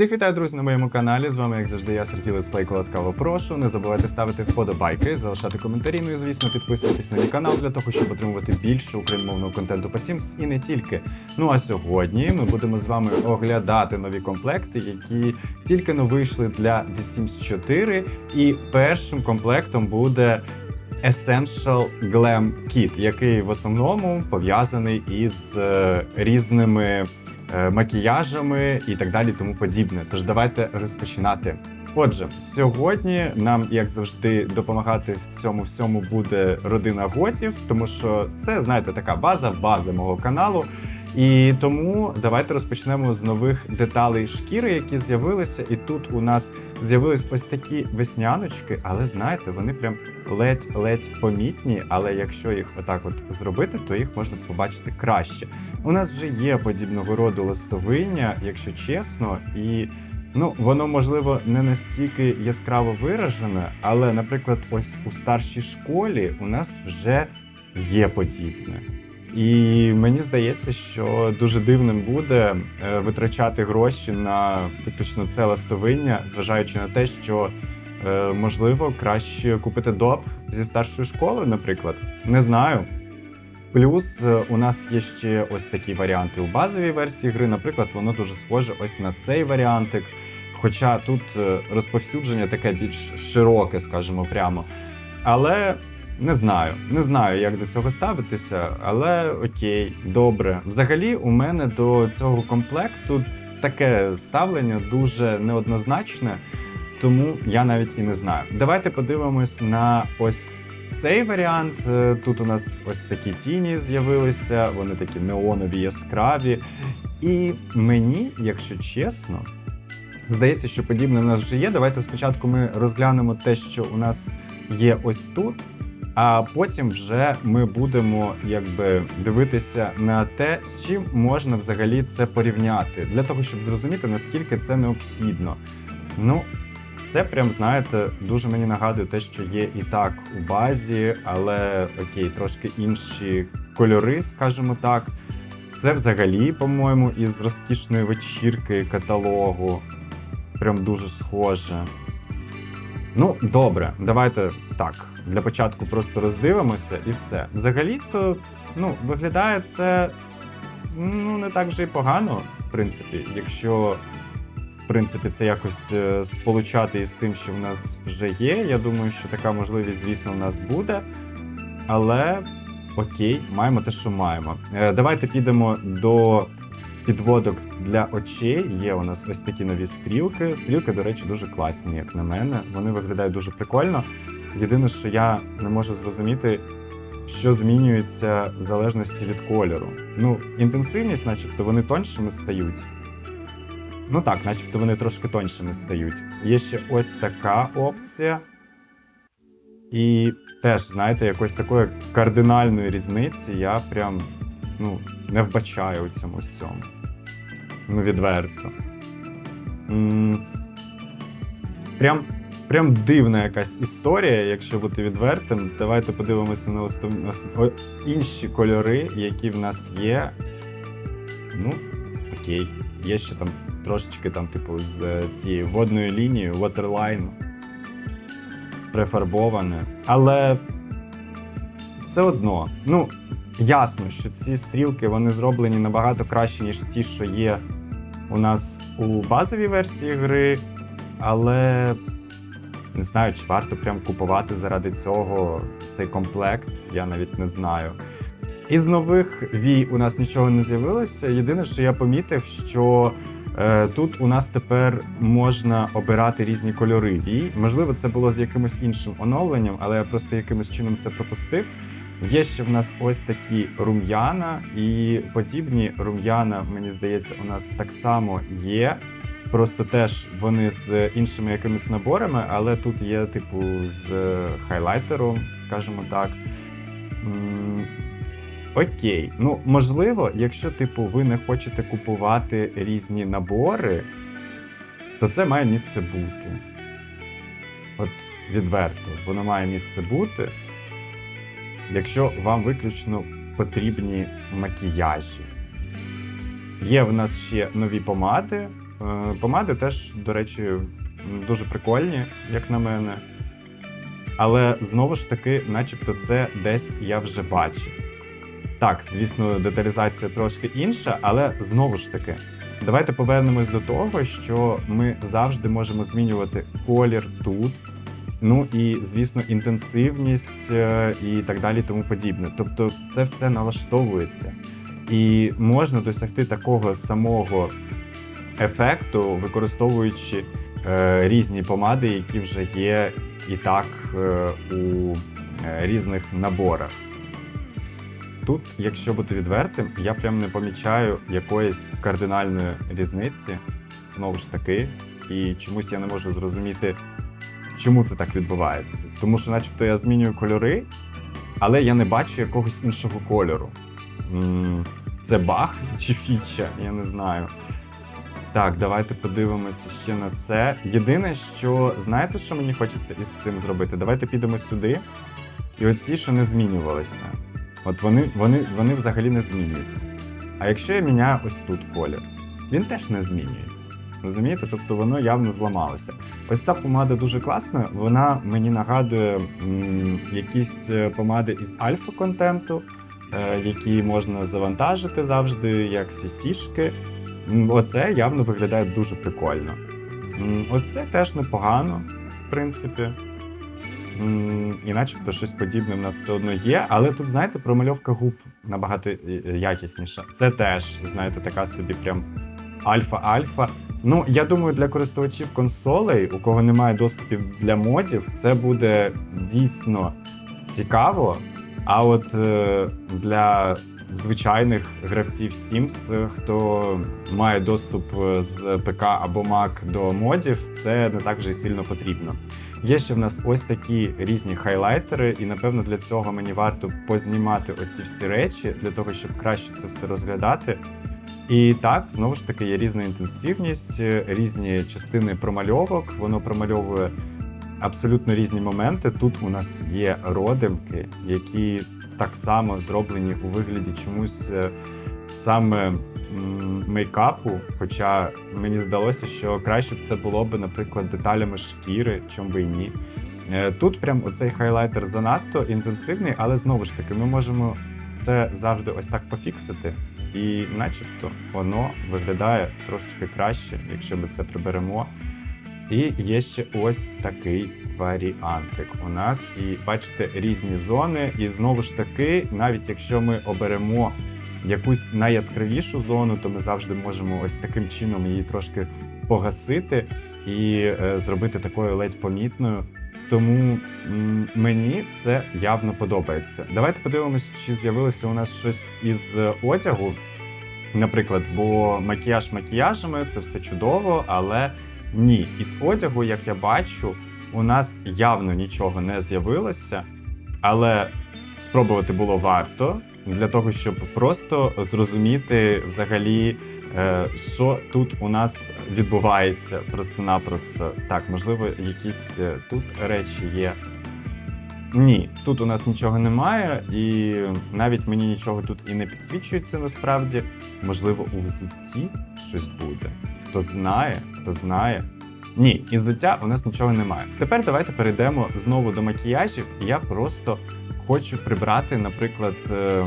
Всіх вітаю, друзі, на моєму каналі. З вами, як завжди, я Сергій Лесплейко ласкаво прошу. Не забувайте ставити вподобайки, залишати коментарі. Ну і звісно, підписуйтесь на мій канал для того, щоб отримувати більше україномовного контенту по Sims і не тільки. Ну а сьогодні ми будемо з вами оглядати нові комплекти, які тільки но вийшли для The Sims 4. І першим комплектом буде. Essential Glam Kit, який в основному пов'язаний із е, різними макіяжами і так далі, тому подібне. Тож давайте розпочинати. Отже, сьогодні нам, як завжди, допомагати в цьому всьому буде родина готів, тому що це, знаєте, така база, база мого каналу. І тому давайте розпочнемо з нових деталей шкіри, які з'явилися. І тут у нас з'явились ось такі весняночки, але знаєте, вони прям ледь-ледь помітні. Але якщо їх отак от зробити, то їх можна побачити краще. У нас вже є подібного роду листовиння, якщо чесно, і ну воно можливо не настільки яскраво виражене, але, наприклад, ось у старшій школі у нас вже є подібне. І мені здається, що дуже дивним буде е, витрачати гроші на виключно це ластовиння, зважаючи на те, що е, можливо краще купити доп зі старшої школи, наприклад. Не знаю. Плюс е, у нас є ще ось такі варіанти у базовій версії гри. Наприклад, воно дуже схоже ось на цей варіантик. Хоча тут розповсюдження таке більш широке, скажімо прямо. Але не знаю, не знаю, як до цього ставитися, але окей, добре. Взагалі, у мене до цього комплекту таке ставлення дуже неоднозначне, тому я навіть і не знаю. Давайте подивимось на ось цей варіант. Е, Тут у нас ось такі тіні з'явилися, вони такі неонові, яскраві. І мені, якщо чесно, здається, що подібне у нас вже є. Давайте спочатку ми розглянемо те, що у нас є ось тут. А потім вже ми будемо якби дивитися на те, з чим можна взагалі це порівняти, для того, щоб зрозуміти, наскільки це необхідно. Ну, це прям знаєте, дуже мені нагадує те, що є і так у базі, але окей, трошки інші кольори, скажімо так. Це взагалі, по-моєму, із розкішної вечірки каталогу. Прям дуже схоже. Ну, добре, давайте так. Для початку просто роздивимося і все. Взагалі-то, ну, виглядає це ну, не так вже й погано, в принципі, якщо в принципі це якось е, сполучати із тим, що в нас вже є. Я думаю, що така можливість, звісно, в нас буде. Але окей, маємо те, що маємо. Е, Давайте підемо до підводок для очей. Є у нас ось такі нові стрілки. Стрілки, до речі, дуже класні, як на мене. Вони виглядають дуже прикольно. Єдине, що я не можу зрозуміти, що змінюється в залежності від кольору. Ну, інтенсивність, начебто, вони тоншими стають. Ну так, начебто вони трошки тоншими стають. Є ще ось така опція. І теж, знаєте, якоїсь такої кардинальної різниці я прям ну, не вбачаю у цьому всьому. Ну, відверто. М, Прям, прям дивна якась історія, якщо бути відвертим. Давайте подивимося на інші кольори, які в нас є. Ну, окей. Є ще там трошечки там, типу, з е, цією водною лінією, waterline. Префарбоване. Але все одно, ну, ясно, що ці стрілки вони зроблені набагато краще, ніж ті, що є у нас у базовій версії гри. Але не знаю, чи варто прям купувати заради цього цей комплект, я навіть не знаю. Із нових вій у нас нічого не з'явилося. Єдине, що я помітив, що е, тут у нас тепер можна обирати різні кольори вій. Можливо, це було з якимось іншим оновленням, але я просто якимось чином це пропустив. Є ще в нас ось такі рум'яна, і подібні рум'яна, мені здається, у нас так само є. Просто теж вони з іншими якимись наборами, але тут є, типу, з хайлайтером, скажімо так. Окей. Ну, можливо, якщо, типу, ви не хочете купувати різні набори, то це має місце бути. От відверто, воно має місце бути. Якщо вам виключно потрібні макіяжі. Є в нас ще нові помади, Помади теж, до речі, дуже прикольні, як на мене. Але знову ж таки, начебто, це десь я вже бачив. Так, звісно, деталізація трошки інша, але знову ж таки, давайте повернемось до того, що ми завжди можемо змінювати колір тут. Ну і звісно, інтенсивність е, і так далі, тому подібне. Тобто, це все налаштовується. І можна досягти такого самого ефекту, використовуючи е, різні помади, які вже є і так е, у е, різних наборах. Тут, якщо бути відвертим, я прям не помічаю якоїсь кардинальної різниці, знову ж таки, і чомусь я не можу зрозуміти, чому це так відбувається. Тому що, начебто, я змінюю кольори, але я не бачу якогось іншого кольору. Це баг чи фіча, я не знаю. Так, давайте подивимося ще на це. Єдине, що знаєте, що мені хочеться із цим зробити? Давайте підемо сюди. І оці, що не змінювалися. От вони, вони, вони взагалі не змінюються. А якщо я міняю ось тут колір, він теж не змінюється. Розумієте? Тобто воно явно зламалося. Ось ця помада дуже класна. Вона мені нагадує м, якісь е, помади із альфа-контенту, е, які можна завантажити завжди, як сісішки. Оце явно виглядає дуже прикольно. Ось це теж непогано, в принципі. І начебто щось подібне в нас все одно є, але тут, знаєте, промальовка губ набагато е, е, якісніша. Це теж, знаєте, така собі прям альфа-альфа. Ну, я думаю, для користувачів консолей, у кого немає доступів для модів, це буде дійсно цікаво. А от е, для звичайних гравців Sims, хто має доступ е, з ПК або Mac до модів, це не так вже сильно потрібно. Є ще в нас ось такі різні хайлайтери, і напевно для цього мені варто познімати оці всі речі для того, щоб краще це все розглядати. І так, знову ж таки, є різна інтенсивність, е, різні частини промальовок. Воно промальовує абсолютно різні моменти. Тут у нас є родимки, які так само зроблені у вигляді чомусь е, саме мейкапу. Хоча мені здалося, що краще б це було б, наприклад, деталями шкіри, чому би і ні. Е, Тут прям оцей хайлайтер занадто інтенсивний, але знову ж таки, ми можемо це завжди ось так пофіксити. І начебто воно виглядає трошечки краще, якщо ми це приберемо. І є ще ось такий варіантик у нас. І бачите, різні зони. І знову ж таки, навіть якщо ми оберемо якусь найяскравішу зону, то ми завжди можемо ось таким чином її трошки погасити і е, зробити такою ледь помітною. Тому мені це явно подобається. Давайте подивимось, чи з'явилося у нас щось із е, одягу. Наприклад, бо макіяж макіяжами це все чудово, але ні, із одягу, як я бачу, у нас явно нічого не з'явилося, але спробувати було варто для того, щоб просто зрозуміти взагалі, е, що тут у нас відбувається просто-напросто. Так, можливо, якісь е, тут речі є. Ні, тут у нас нічого немає, і навіть мені нічого тут і не підсвічується насправді. Можливо, у взутті щось буде. Хто знає, хто знає. Ні, із взуття у нас нічого немає. Тепер давайте перейдемо знову до макіяжів. Я просто хочу прибрати, наприклад, е,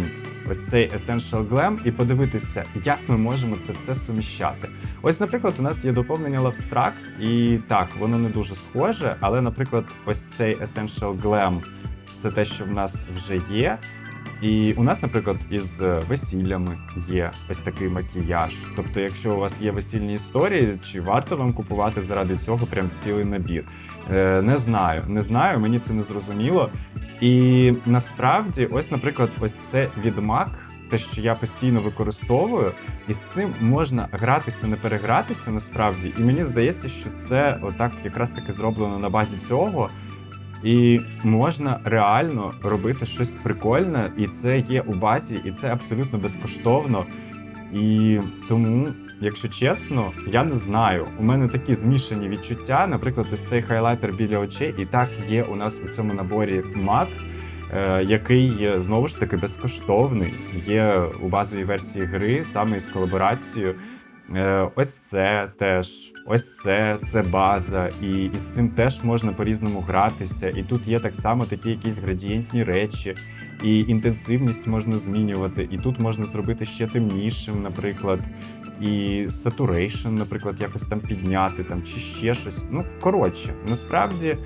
ось цей Essential Glam і подивитися, як ми можемо це все суміщати. Ось, наприклад, у нас є доповнення Love Struck, і так, воно не дуже схоже, але, наприклад, ось цей Essential Glam це те, що в нас вже є. І у нас, наприклад, із е, весіллями є ось такий макіяж. Тобто, якщо у вас є весільні історії, чи варто вам купувати заради цього прям цілий набір? Е, не знаю, не знаю, мені це не зрозуміло. І насправді, ось, наприклад, ось це від MAC, те, що я постійно використовую, і з цим можна гратися, не перегратися насправді. І мені здається, що це отак якраз таки зроблено на базі цього. І можна реально робити щось прикольне, і це є у базі, і це абсолютно безкоштовно. І тому, якщо чесно, я не знаю. У мене такі змішані відчуття. Наприклад, ось цей хайлайтер біля очей, і так є у нас у цьому наборі MAC, е, який знову ж таки безкоштовний. Є у базовій версії гри саме із колаборацією. Е, ось це теж, ось це, це база, і, і з цим теж можна по-різному гратися. І тут є так само такі якісь градієнтні речі, і інтенсивність можна змінювати, і тут можна зробити ще темнішим, наприклад. І saturation, наприклад, якось там підняти, там, чи ще щось. Ну, коротше, насправді.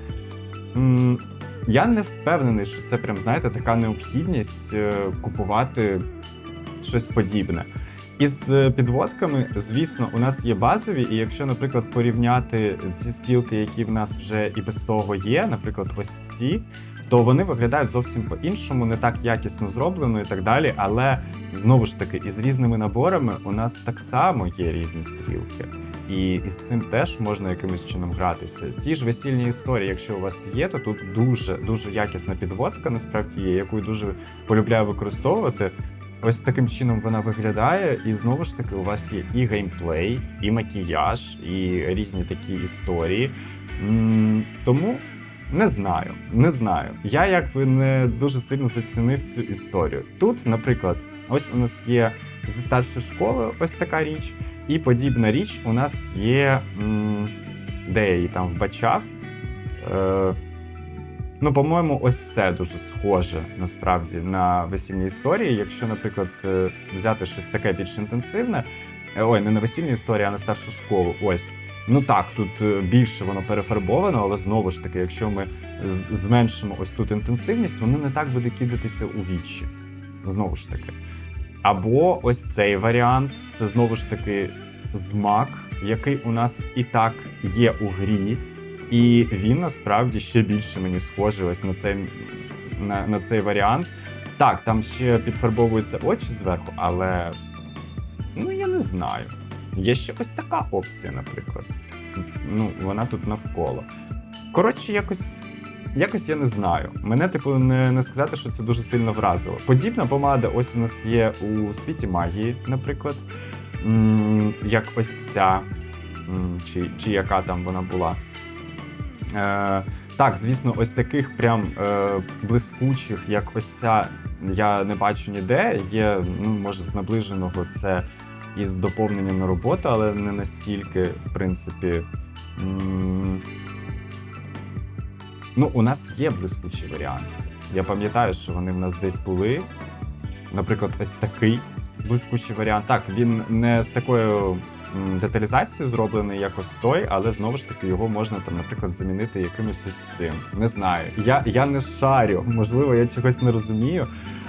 м, я не впевнений, що це прям, знаєте, така необхідність е, купувати щось подібне. Із е, підводками, звісно, у нас є базові, і якщо, наприклад, порівняти ці стрілки, які в нас вже і без того є, наприклад, ось ці, то вони виглядають зовсім по-іншому, не так якісно зроблено і так далі. Але знову ж таки, із різними наборами у нас так само є різні стрілки. І із цим теж можна якимось чином гратися. Ті ж весільні історії, якщо у вас є, то тут дуже дуже якісна підводка, насправді є, яку дуже полюбляю використовувати. Ось таким чином вона виглядає, і знову ж таки, у вас є і геймплей, і макіяж, і різні такі історії. Тому не знаю, не знаю. Я якби не дуже сильно зацінив цю історію. Тут, наприклад, ось у нас є зі старшої школи ось така річ, і подібна річ у нас є. Де я її там вбачав? Е, Ну, по-моєму, ось це дуже схоже насправді на весільні історії. Якщо, наприклад, е, взяти щось таке більш інтенсивне, е, ой, не на весільні історії, а на старшу школу. Ось. Ну так, тут е, більше воно перефарбовано, але знову ж таки, якщо ми зменшимо ось тут інтенсивність, воно не так буде кидатися у вічі. Знову ж таки. Або ось цей варіант це знову ж таки змак, який у нас і так є у грі. І він насправді ще більше мені схожий ось на цей, на, на цей варіант. Так, там ще підфарбовуються очі зверху, але ну я не знаю. Є ще ось така опція, наприклад. Ну, вона тут навколо. Коротше, якось. Якось я не знаю. Мене, типу, не, не сказати, що це дуже сильно вразило. Подібна помада, ось у нас є у світі магії, наприклад. М, як ось ця, м, чи, чи яка там вона була. Е, так, звісно, ось таких прям е, блискучих, як ось ця, я не бачу ніде. Є, ну, може, з наближеного це із доповненням на роботу, але не настільки, в принципі. Ну, у нас є блискучі варіанти. Я пам'ятаю, що вони в нас десь були. Наприклад, ось такий блискучий варіант. Так, він не з такою деталізацією зроблений як ось той, але знову ж таки його можна там, наприклад, замінити якимось ось цим. Не знаю. Я, я не шарю, можливо, я чогось не розумію.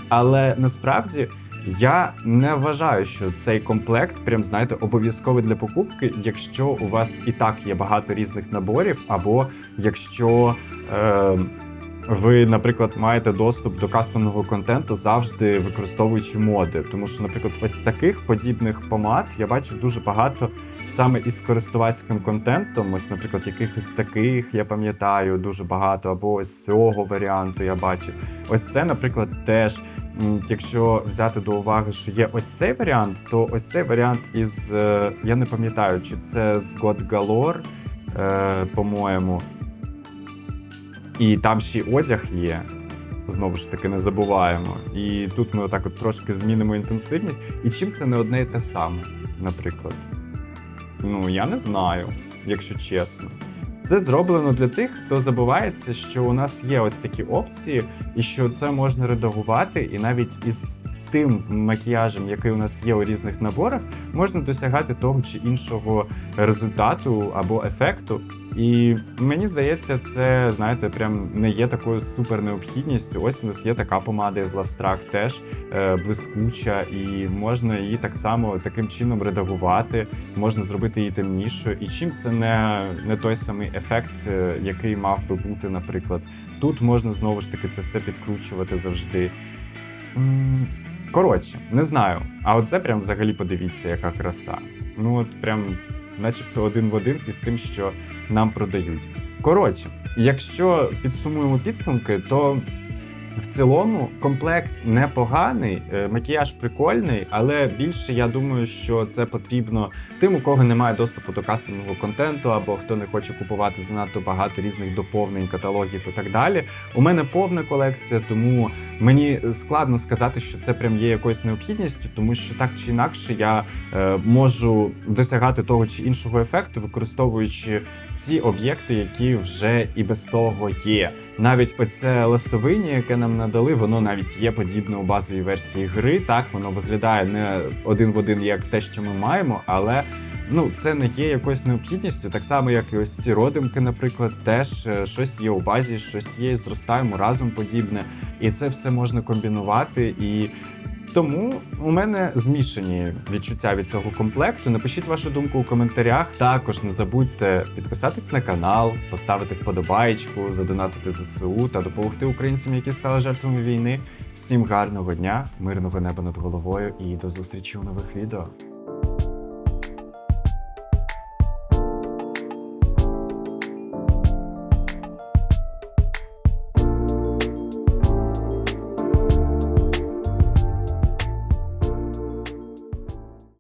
Але насправді я не вважаю, що цей комплект, прям знаєте, обов'язковий для покупки, якщо у вас і так є багато різних наборів, або якщо. Е, ви, наприклад, маєте доступ до кастомного контенту завжди використовуючи моди. Тому що, наприклад, ось таких подібних помад я бачив дуже багато саме із користувацьким контентом. Ось, наприклад, якихось таких я пам'ятаю дуже багато, або ось цього варіанту я бачив. Ось це, наприклад, теж. Якщо взяти до уваги, що є ось цей варіант, то ось цей варіант із е, я не пам'ятаю, чи це з God Galore, е, по-моєму. І там ще одяг є. Знову ж таки, не забуваємо. І тут ми отак от трошки змінимо інтенсивність. І чим це не одне і те саме, наприклад. Ну, я не знаю, якщо чесно. Це зроблено для тих, хто забувається, що у нас є ось такі опції, і що це можна редагувати, і навіть із тим макіяжем, який у нас є у різних наборах, можна досягати того чи іншого результату або ефекту. І мені здається, це знаєте, прям не є такою супер необхідністю. Ось у нас є така помада з Lavstrack теж е, блискуча, і можна її так само таким чином редагувати, можна зробити її темнішою. І чим це не, не той самий ефект, е, який мав би бути, наприклад. Тут можна знову ж таки це все підкручувати завжди. Коротше, не знаю. А оце прям взагалі подивіться, яка краса. Ну от прям начебто один в один із тим, що нам продають. Коротше, якщо підсумуємо підсумки, то В цілому комплект непоганий, е, макіяж прикольний, але більше я думаю, що це потрібно тим, у кого немає доступу до кастомного контенту, або хто не хоче купувати занадто багато різних доповнень, каталогів і так далі. У мене повна колекція, тому мені складно сказати, що це прям є якоюсь необхідністю, тому що так чи інакше я е, можу досягати того чи іншого ефекту, використовуючи ці об'єкти, які вже і без того є. Навіть оце ластовиння, яке нам надали, воно навіть є подібне у базовій версії гри. Так, воно виглядає не один в один як те, що ми маємо, але. Ну, це не є якоюсь необхідністю, так само, як і ось ці родимки, наприклад, теж е, щось є у базі, щось є, зростаємо разом подібне, і це все можна комбінувати. І тому у мене змішані відчуття від цього комплекту. Напишіть вашу думку у коментарях. Також не забудьте підписатись на канал, поставити вподобайку, задонатити ЗСУ та допомогти українцям, які стали жертвами війни. Всім гарного дня, мирного неба над головою і до зустрічі у нових відео.